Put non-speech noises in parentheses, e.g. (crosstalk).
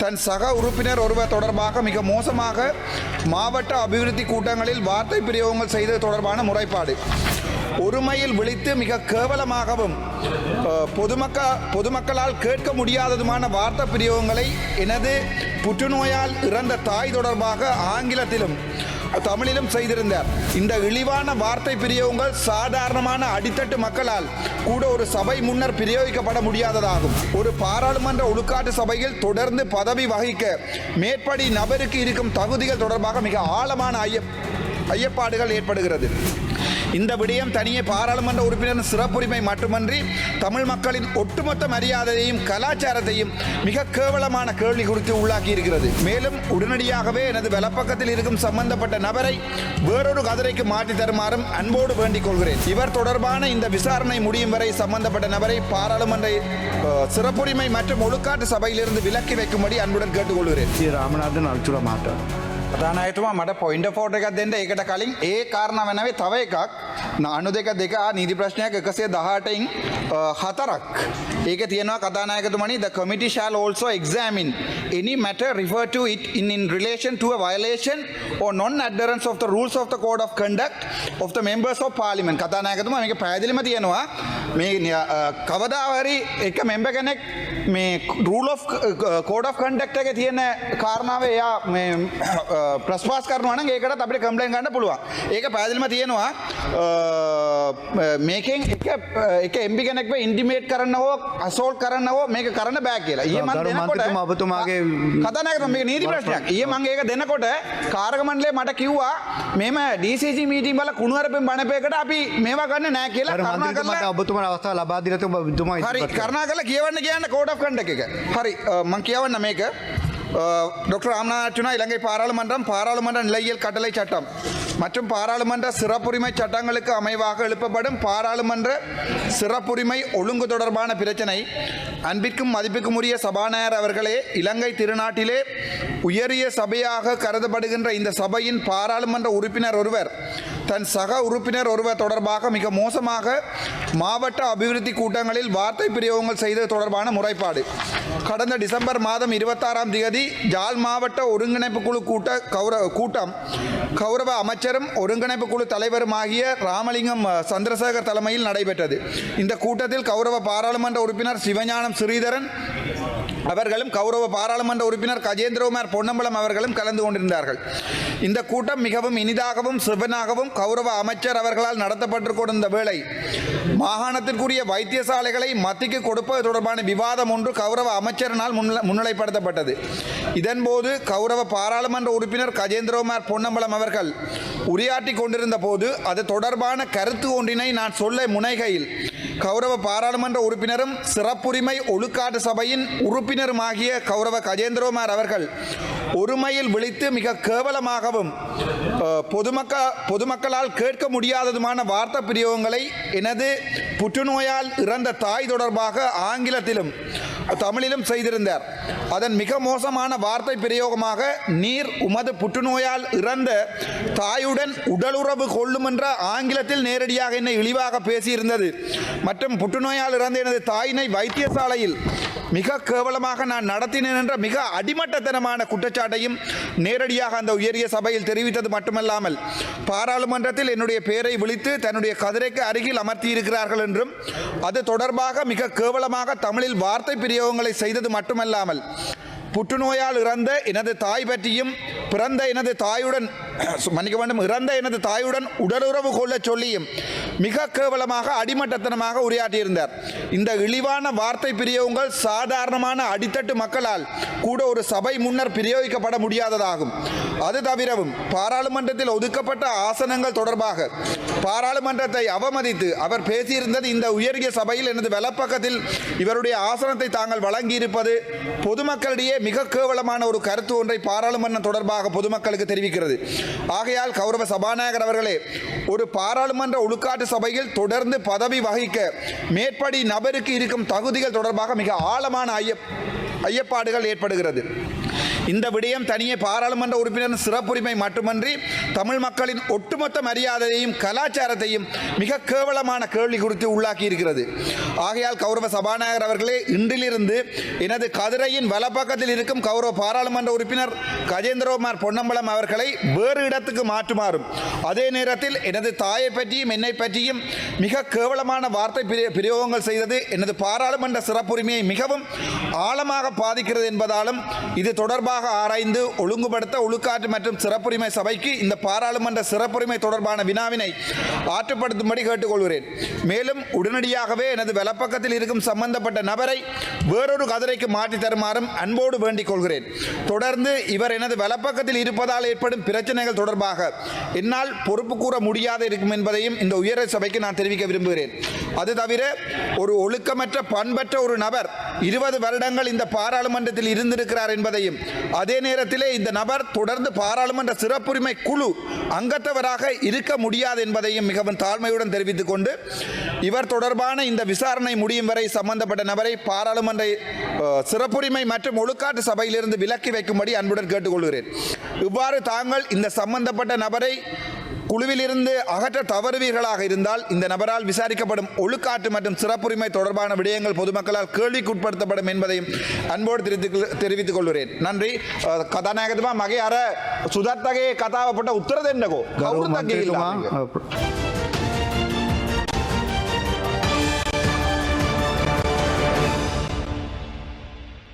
தன் சக உறுப்பினர் ஒருவர் தொடர்பாக மிக மோசமாக மாவட்ட அபிவிருத்தி கூட்டங்களில் வார்த்தை பிரயோகங்கள் செய்தது தொடர்பான முறைப்பாடு. ஒருமையில் விழித்து மிக கேவலமாகவும் பொதுமக்கள் பொதுமக்க பொதுமக்களால் கேட்க முடியாததுமான வார்த்தை பிரயோகங்களை எனது புற்றுநோயால் இறந்த தாய் தொடர்பாக ஆங்கிலத்திலும் தமிழிலும் செய்திருந்தார். இந்த இழிவான வார்த்தை பிரியவுங்கள் சாதாரணமான அடித்தட்டு மக்களால் கூட ஒரு சபை முன்னர் பிரயோகிக்கப்பட முடியாததாகும். ஒரு பாராளுமன்ற உள்காட்டு சபையில் தொடர்ந்து பதவி வகிக்க மேற்படி நபருக்கு இருக்கும் தகுதிகள் தொடர்பாக மிக ஆழமான ஐயம் ஐயப்பாடுகள் ஏற்படுகிறது. இந்த விடயம் தனியே பாராளுமன்ற உறுப்பினரின் சிறப்புரிமை மட்டுமன்றி தமிழ் மக்களின் ஒட்டுமொத்த மரியாதையையும் கலாச்சாரத்தையும் மிக கேவலமான கேள்வி குறித்து உள்ளாக்கி இருக்கிறது. மேலும் உடனடியாகவே எனது வலப்பக்கத்தில் இருக்கும் சம்பந்தப்பட்ட நபரை வேறொரு கதிரைக்கு மாற்றி தருமாறும் அன்போடு வேண்டிக் கொள்கிறேன். இவர் தொடர்பான இந்த விசாரணை முடியும் வரை சம்பந்தப்பட்ட நபரை பாராளுமன்ற சிறப்புரிமை மற்றும் ஒழுக்காட்டு சபையிலிருந்து விலக்கி வைக்கும்படி அன்புடன் கேட்டுக்கொள்கிறேன். ராமநாதன் அழைச்சுட மாட்டார் ප්‍රධානයතුමා මට පොයින්ට ෆෝට එකක් දෙන්න ඒකට කලින් ඒ කාරණ වනවේ තව එකක්. අනු දෙක දෙක නීති ප්‍රශ්නයක් එකසේ දහටයින් හතරක්. ඒක තියෙනවා කතානායකතුමනි the committee shall also examine any matter refer to it in in relation to a violation or non-adherence of the rules of the code of conduct of the members of parliament. කතානායකතුමා මේක පැහැදිලිම තියෙනවා. මේ නිය- අ, කවදාහරි එක member කෙනෙක් මේ rule of uh, code of conduct එක තියෙන කාරණාව එයා මේ uh, ප්‍රස්වාස් කරනවන ඒකට අපිට කම්පලෙන් ගන්න පුළුවන්. ඒක පැදිලිම තියෙනවා අ, මේකෙන් එක එක එම්බි කෙනෙක්ව ඉන්ඩිමේට් කරන්න හෝ අසෝල් කරන්න හෝ මේක කරන්න බෑ කියලා. ඒ මන් ගරු දෙනකොට මන්ත්‍රීතුමා ඔබතුමාගේ කතනක මේ නීති ප්‍රශ්නයක්. ඒ මං ඒක දෙනකොට කාර්ගමණ්ඩලේ මට කිව්වා මෙම DCG මීටින් බල කුණුවරපෙන් බණපයකට අපි මේවා ගන්න නෑ කියලා කරලා ඔබතුමා අවස්ථාව ලබා දීලා ඔබතුමා හරි ඉදිරිපත් කළා. කියවන්න කියන්න කෝඩ් of conduct එක. හරි මං කියවන්න මේක டாக்டர் ராமநாதனா இலங்கை பாராளுமன்றம் பாராளுமன்ற நிலையியல் கட்டளை சட்டம் மற்றும் பாராளுமன்ற சிறப்புரிமை சட்டங்களுக்கு அமைவாக எழுப்பப்படும் பாராளுமன்ற சிறப்புரிமை ஒழுங்கு தொடர்பான பிரச்சனை. அன்பிற்கும் மதிப்புக்கும் உரிய சபாநாயகர் அவர்களே இலங்கை திருநாட்டிலே உயரிய சபையாக கருதப்படுகின்ற இந்த சபையின் பாராளுமன்ற உறுப்பினர் ஒருவர் தன் சக உறுப்பினர் ஒருவர் தொடர்பாக மிக மோசமாக மாவட்ட அபிவிருத்தி கூட்டங்களில் வார்த்தை பிரயோகங்கள் செய்தது தொடர்பான முறைப்பாடு. கடந்த டிசம்பர் மாதம் இருபத்தாறாம் தேதி ஜால் மாவட்ட ஒருங்கிணைப்பு குழு கூட்ட கௌரவ கூட்டம். கௌரவ அமைச்சரும் ஒருங்கிணைப்பு குழு தலைவருமாகிய ராமலிங்கம் சந்திரசேகர் தலைமையில் நடைபெற்றது. இந்த கூட்டத்தில் கௌரவ பாராளுமன்ற உறுப்பினர் சிவஞானம் ஸ்ரீதரன் அவர்களும் கௌரவ பாராளுமன்ற உறுப்பினர் கஜேந்திரகுமார் பொன்னம்பலம் அவர்களும் கலந்து கொண்டிருந்தார்கள். இந்த கூட்டம் மிகவும் இனிதாகவும் சிவனாகவும் கௌரவ அமைச்சர் அவர்களால் நடத்தப்பட்டு கொண்டிருந்த வேளை மாகாணத்திற்குரிய வைத்தியசாலைகளை மத்திக்கு கொடுப்பது தொடர்பான விவாதம் ஒன்று கௌரவ அமைச்சரினால் முன்னிலைப்படுத்தப்பட்டது. இதன்போது கௌரவ பாராளுமன்ற உறுப்பினர் கஜேந்திரகுமார் பொன்னம்பலம் அவர்கள் உரையாற்றி கொண்டிருந்த போது அது தொடர்பான கருத்து ஒன்றினை நான் சொல்ல முனைகையில் கௌரவ பாராளுமன்ற உறுப்பினரும் சிறப்புரிமை ஒழுக்காட்டு சபையின் உறுப்பினருமாகிய கௌரவ கஜேந்திரகுமார் அவர்கள் ஒருமையில் விழித்து மிக கேவலமாகவும் பொதுமக்க பொதுமக்களால் கேட்க முடியாததுமான வார்த்தை பிரயோகங்களை எனது புற்றுநோயால் இறந்த தாய் தொடர்பாக ஆங்கிலத்திலும் தமிழிலும் செய்திருந்தார். அதன் மிக மோசமான வார்த்தை பிரயோகமாக நீர் உமது புற்றுநோயால் இறந்த தாயுடன் உடலுறவு கொள்ளும் என்ற ஆங்கிலத்தில் நேரடியாக என்னை இழிவாக பேசியிருந்தது. மற்றும் புற்றுநோயால் இறந்த எனது தாயினை வைத்தியசாலையில் மிக கேவலமாக நான் நடத்தினேன் என்ற மிக அடிமட்டத்தனமான குற்றச்சாட்டையும் நேரடியாக அந்த உயரிய சபையில் தெரிவித்தது மட்டுமல்லாமல் பாராளுமன்றத்தில் என்னுடைய பெயரை விழித்து தன்னுடைய கதிரைக்கு அருகில் அமர்த்தியிருக்கிறார்கள் என்றும் அது தொடர்பாக மிக கேவலமாக தமிழில் வார்த்தை பிரயோகங்களை செய்தது மட்டுமல்லாமல் புற்றுநோயால் இறந்த எனது தாய் பற்றியும் பிறந்த எனது தாயுடன் (clears throat) மன்னிக்க வேண்டும். இறந்த எனது தாயுடன் உடலுறவு கொள்ளச் சொல்லியும் மிக கேவலமாக அடிமட்டத்தனமாக உரையாற்றியிருந்தார். இந்த இழிவான வார்த்தை பிரியவுங்கள் சாதாரணமான அடித்தட்டு மக்களால் கூட ஒரு சபை முன்னர் பிரயோகிக்கப்பட முடியாததாகும். அது தவிரவும் பாராளுமன்றத்தில் ஒதுக்கப்பட்ட ஆசனங்கள் தொடர்பாக பாராளுமன்றத்தை அவமதித்து அவர் பேசியிருந்தது இந்த உயரிய சபையில் எனது வலப்பக்கத்தில் இவருடைய ஆசனத்தை தாங்கள் வழங்கியிருப்பது பொதுமக்களிடையே மிக கேவலமான ஒரு கருத்து ஒன்றை பாராளுமன்றம் தொடர்பாக பொதுமக்களுக்கு தெரிவிக்கிறது. ஆகையால் கௌரவ சபாநாயகர் அவர்களே ஒரு பாராளுமன்ற உள்காட்டு சபையில் தொடர்ந்து பதவி வகிக்க மேற்படி நபருக்கு இருக்கும் தகுதிகள் தொடர்பாக மிக ஆழமான ஐய ஐயப்பாடுகள் ஏற்படுகிறது. இந்த விடயம் தனியே பாராளுமன்ற உறுப்பினரின் சிறப்புரிமை மட்டுமன்றி தமிழ் மக்களின் ஒட்டுமொத்த மரியாதையையும் கலாச்சாரத்தையும் மிக கேவலமான கேள்வி குறித்து உள்ளாக்கி இருக்கிறது ஆகையால் கௌரவ சபாநாயகர் அவர்களே இன்றிலிருந்து எனது கதிரையின் வலப்பக்கத்தில் இருக்கும் கௌரவ பாராளுமன்ற உறுப்பினர் கஜேந்திரகுமார் பொன்னம்பலம் அவர்களை வேறு இடத்துக்கு மாற்றுமாறும் அதே நேரத்தில் எனது தாயை பற்றியும் என்னை பற்றியும் மிக கேவலமான வார்த்தை பிரயோகங்கள் செய்தது எனது பாராளுமன்ற சிறப்புரிமையை மிகவும் ஆழமாக பாதிக்கிறது என்பதாலும் இது தொடர்பாக ஆராய்ந்து ஒழுங்குபடுத்த ஒழுக்காற்று மற்றும் சிறப்புரிமை சபைக்கு இந்த பாராளுமன்ற சிறப்புரிமை தொடர்பான வினாவினை ஆற்றுப்படுத்தும்படி கேட்டுக்கொள்கிறேன். மேலும் உடனடியாகவே எனது வலப்பக்கத்தில் இருக்கும் சம்பந்தப்பட்ட நபரை வேறொரு கதிரைக்கு மாற்றி தருமாறும் அன்போடு வேண்டிக் கொள்கிறேன். தொடர்ந்து இவர் எனது வலப்பக்கத்தில் இருப்பதால் ஏற்படும் பிரச்சனைகள் தொடர்பாக என்னால் பொறுப்பு கூற முடியாது இருக்கும் என்பதையும் இந்த உயர் சபைக்கு நான் தெரிவிக்க விரும்புகிறேன். அது தவிர ஒரு ஒழுக்கமற்ற பண்பற்ற ஒரு நபர் இருபது வருடங்கள் இந்த பாராளுமன்றத்தில் இருந்திருக்கிறார் என்பதையும் அதே நேரத்திலே இந்த நபர் தொடர்ந்து பாராளுமன்ற சிறப்புரிமை குழு அங்கத்தவராக இருக்க முடியாது என்பதையும் மிகவும் தாழ்மையுடன் தெரிவித்துக் கொண்டு இவர் தொடர்பான இந்த விசாரணை முடியும் வரை சம்பந்தப்பட்ட நபரை பாராளுமன்ற சிறப்புரிமை மற்றும் ஒழுக்காட்டு சபையிலிருந்து விலக்கி வைக்கும்படி அன்புடன் கேட்டுக்கொள்கிறேன். இவ்வாறு தாங்கள் இந்த சம்பந்தப்பட்ட நபரை குழுவிலிருந்து அகற்ற தவறுவீர்களாக இருந்தால் இந்த நபரால் விசாரிக்கப்படும் ஒழுக்காட்டு மற்றும் சிறப்புரிமை தொடர்பான விடயங்கள் பொதுமக்களால் கேள்விக்குட்படுத்தப்படும் என்பதையும் அன்போடு தெரிவித்து தெரிவித்துக் கொள்கிறேன். நன்றி. கதாநாயகத்துமா மகையார சுதத்தகையை கதாவப்பட்ட உத்தரதெண்டகோ? கௌரவ